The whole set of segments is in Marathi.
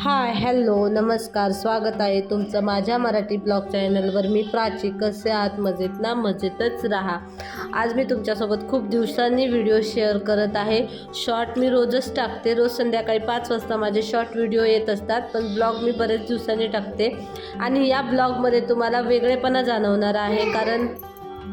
हाय हॅलो नमस्कार स्वागत आहे तुमचं माझ्या मराठी ब्लॉग चॅनलवर. मी प्राची कसे आहात? मजेत ना? मजेतच राहा. आज मी तुमच्यासोबत खूप दिवसांनी व्हिडिओ शेअर करत आहे. शॉर्ट मी रोजच टाकते. रोज संध्याकाळी पाच वाजता माझे शॉर्ट व्हिडिओ येत असतात पण ब्लॉग मी बरेच दिवसांनी टाकते. आणि या ब्लॉगमध्ये तुम्हाला वेगळेपणा जाणवणार आहे कारण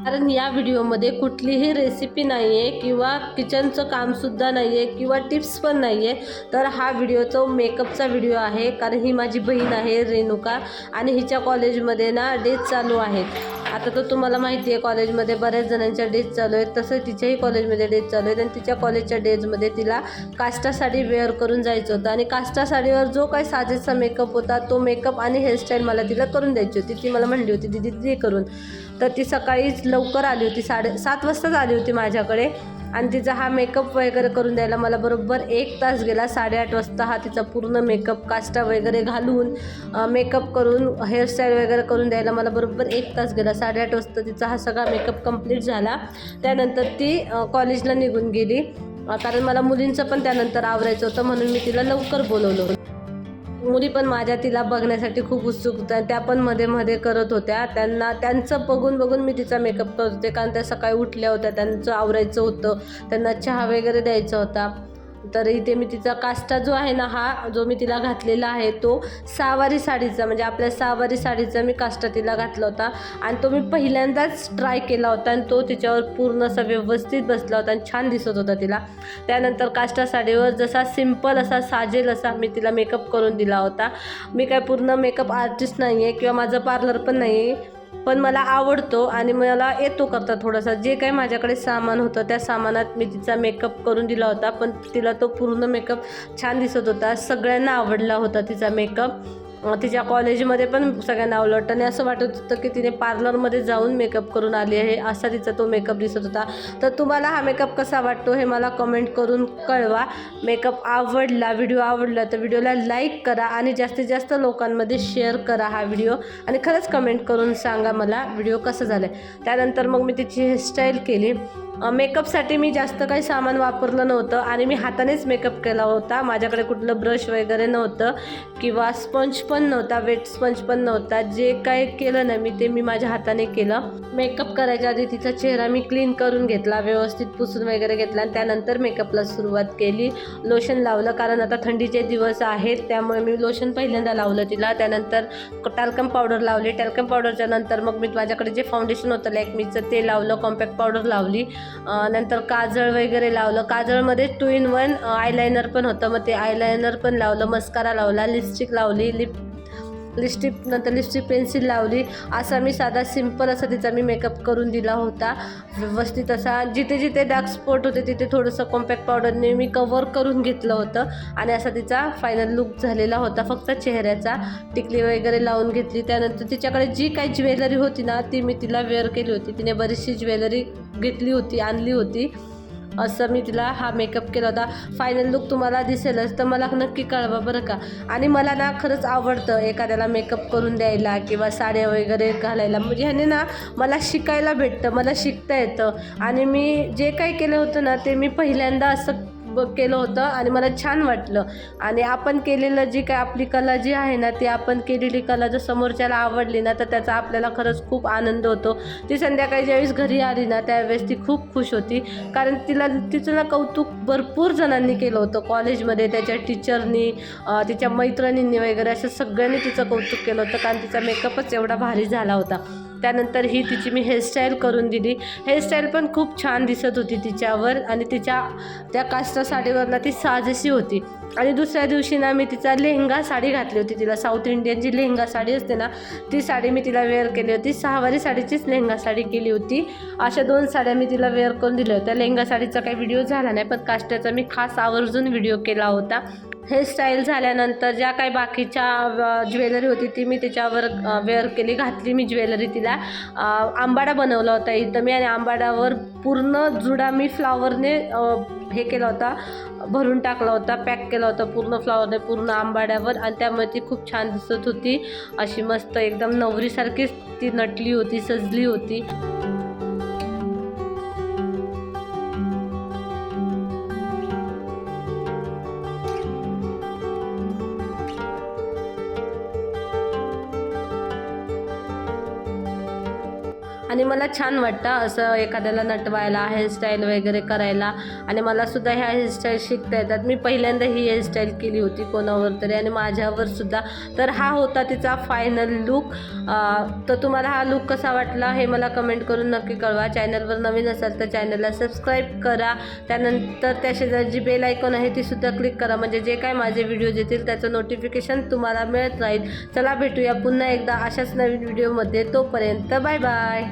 कारण या व्हिडिओमध्ये कुठलीही रेसिपी नाही आहे किंवा किचनचं कामसुद्धा नाही आहे किंवा टिप्स पण नाही आहे तर हा व्हिडिओ तो मेकअपचा व्हिडिओ आहे. कारण ही माझी बहीण आहे रेणुका आणि हिच्या कॉलेजमध्ये ना डेज चालू आहेत. आता तर तुम्हाला माहिती आहे कॉलेजमध्ये बऱ्याच जणांच्या डेज चालू आहेत. तसं तिच्याही कॉलेजमध्ये डेज चालू आहेत आणि तिच्या कॉलेजच्या डेजमध्ये तिला काष्टा साडी वेअर करून जायचं होतं. आणि काष्टा साडीवर जो काही साजेसा मेकअप होता तो मेकअप आणि हेअरस्टाईल मला तिला करून द्यायची होती. ती मला म्हणली होती दिदी ते करून. तर ती सकाळीच लवकर आली होती साडे सात वाजताच आली होती माझ्याकडे. आणि तिचा हा मेकअप वगैरे करून द्यायला मला बरोबर एक तास गेला साडेआठ वाजता हा तिचा पूर्ण मेकअप काष्टा वगैरे घालून मेकअप करून हेअरस्टाईल वगैरे करून द्यायला मला बरोबर एक तास गेला साडेआठ वाजता तिचा हा सगळा मेकअप कंप्लीट झाला. त्यानंतर ती कॉलेजला निघून गेली. कारण मला मुलींचं पण त्यानंतर आवरायचं होतं म्हणून मी तिला लवकर बोलवलं. होतं मुली पण माझ्या तिला बघण्यासाठी खूप उत्सुक होत्या. त्या पण मध्ये मध्ये करत होत्या. त्यांना त्यांचं बघून बघून मी तिचा मेकअप करत होते. कारण त्या सकाळी उठल्या होत्या. त्यांचं आवरायचं होतं. त्यांना चहा वगैरे द्यायचा होता. तर इथे मी तिचा काष्टा जो आहे ना हा जो मी तिला घातलेला आहे तो सहावारी साडीचा म्हणजे आपल्या सहावारी साडीचा मी काष्टा तिला घातला होता. आणि तो मी पहिल्यांदाच ट्राय केला होता आणि तो तिच्यावर पूर्ण असा व्यवस्थित बसला होता आणि छान दिसत होता तिला. त्यानंतर काष्टा साडीवर जसा सिंपल असा साजेल असा मी तिला मेकअप करून दिला होता. मी काय पूर्ण मेकअप आर्टिस्ट नाही आहे किंवा माझं पार्लर पण नाही आहे पण मला आवडतो आणि मला येतो करता थोडासा. जे काही माझ्याकडे सामान होतं त्या सामानात मी तिचा मेकअप करून दिला होता पण तिला तो पूर्ण मेकअप छान दिसत होता. सगळ्यांना आवडला होता तिचा मेकअप तिच्या कॉलेजमध्ये पण सगळ्यांना आवडलं. आणि असं वाटत होतं की तिने पार्लरमध्ये जाऊन मेकअप करून आली आहे. असा तिचा तो मेकअप दिसत होता. तर तुम्हाला हा मेकअप कसा वाटतो हे मला कमेंट करून कळवा. मेकअप आवडला व्हिडिओ आवडला तर व्हिडिओला लाईक करा आणि जास्तीत जास्त लोकांमध्ये शेअर करा हा व्हिडिओ आणि खरंच कमेंट करून सांगा मला व्हिडिओ कसं झालं आहे त्यानंतर मग मी तिची हेअरस्टाईल केली. मेकअपसाठी मी जास्त काही सामान वापरलं नव्हतं आणि मी हातानेच मेकअप केला होता. माझ्याकडे कुठलं ब्रश वगैरे नव्हतं किंवा स्पंज पण नव्हता वेट स्पंज पण नव्हता. जे काय केलं ना मी ते मी माझ्या हाताने केलं. मेकअप करायच्या आधी तिचा चेहरा मी क्लीन करून घेतला व्यवस्थित पुसून वगैरे घेतला आणि त्यानंतर मेकअपला सुरुवात केली. लोशन लावलं कारण आता थंडीचे दिवस आहेत त्यामुळे मी लोशन पहिल्यांदा लावलं तिला. त्यानंतर टॅल्कम पावडर लावली. टॅल्कम पावडरच्या नंतर मग मी माझ्याकडे जे फाउंडेशन होतं लॅकमीचं ते लावलं. कॉम्पॅक्ट पावडर लावली. नंतर काजळ वगैरे लावलं. काजळमध्ये टू इन वन आयलायनर पण होतं. मग ते आयलायनर पण लावलं मस्कारा लावला लिपस्टिक लावली लिप लिपस्टिक नंतर लिपस्टिक पेन्सिल लावली. असा मी साधा सिंपल असा तिचा मी मेकअप करून दिला होता. व्यवस्थित असा. जिथे जिथे डार्क स्पॉट होते तिथे थोडंसं कॉम्पॅक्ट पावडरने मी कवर करून घेतलं होतं. आणि असा तिचा फायनल लुक झालेला होता फक्त चेहऱ्याचा. टिकली वगैरे लावून घेतली. त्यानंतर तिच्याकडे जी काही ज्वेलरी होती ना ती मी तिला वेअर केली होती. तिने बरीचशी ज्वेलरी घेतली होती आणली होती. असं मी तिला हा मेकअप केला होता. फायनल लुक तुम्हाला दिसेलच तर मला नक्की कळवा बरं का. आणि मला ना खरंच आवडतं एखाद्याला मेकअप करून द्यायला किंवा साड्या वगैरे घालायला. म्हणजे ह्याने ना मला शिकायला भेटतं मला शिकता येतं. आणि मी जे काही केलं होतं ना ते मी पहिल्यांदा असं ब केलं होतं आणि मला छान वाटलं. आणि आपण केलेलं जी काय आपली कला जी आहे ना ती आपण केलेली कला जर समोरच्याला आवडली ना तर त्याचा आपल्याला खरंच खूप आनंद होतो. ती संध्याकाळी ज्यावेळेस घरी आली ना त्यावेळेस ती खूप खुश होती. कारण तिला तिचं ना कौतुक भरपूर जणांनी केलं होतं. कॉलेजमध्ये त्याच्या टीचरनी तिच्या मैत्रिणींनी वगैरे असं सगळ्यांनी तिचं कौतुक केलं होतं. कारण तिचा मेकअपच एवढा भारी झाला होता. त्यानंतर ही तिची मी हेअरस्टाईल करून दिली. हेअरस्टाईल पण खूप छान दिसत होती तिच्यावर आणि तिच्या त्या काष्टा साडीवर ना ती साजेशी होती. आणि दुसऱ्या दिवशी ना मी तिचा लेहंगा साडी घातली होती. तिला साऊथ इंडियन जी लेहंगा साडी असते ना ती साडी मी तिला वेअर केली होती. सहावारी साडीचीच लेहंगा साडी केली होती. अशा दोन साड्या मी तिला वेअर करून दिल्या होत्या. लेहंगा साडीचा काही व्हिडिओ झाला नाही पण काष्ट्याचा मी खास आवर्जून व्हिडिओ केला होता. हेअरस्टाईल झाल्यानंतर ज्या काही बाकीच्या ज्वेलरी होती ती मी त्याच्यावर वेअर केली. घातली मी ज्वेलरी तिला. आंबाडा बनवला होता इथं मी आणि आंबाड्यावर पूर्ण जुडा मी फ्लावरने हे केला होता. भरून टाकला होता पॅक केला होता पूर्ण फ्लावरने पूर्ण आंबाड्यावर. आणि त्यामुळे ती खूप छान दिसत होती. अशी मस्त एकदम नवरीसारखीच ती नटली होती सजली होती. आणि मला छान वाटतं असं एखाद्याला नटवायला हेअरस्टाईल वगैरे करायला. आणि मला सुद्धा ह्या हेअरस्टाईल शिकता येतात. मी पहिल्यांदा ही हेअरस्टाईल केली होती कोणावर तरी आणि माझ्यावर सुद्धा. तर हा होता तिचा फायनल लुक तर तुम्हाला हा लुक कसा वाटला हे मला कमेंट करून नक्की कळवा. चॅनलवर नवीन असाल तर चॅनलला सबस्क्राईब करा. त्यानंतर त्या शेजारची जी बेल आयकॉन आहे ती सुद्धा क्लिक करा. म्हणजे जे काय माझे व्हिडिओज येतील त्याचं नोटिफिकेशन तुम्हाला मिळत राहील. चला भेटूया पुन्हा एकदा अशाच नवीन व्हिडिओमध्ये तोपर्यंत बाय बाय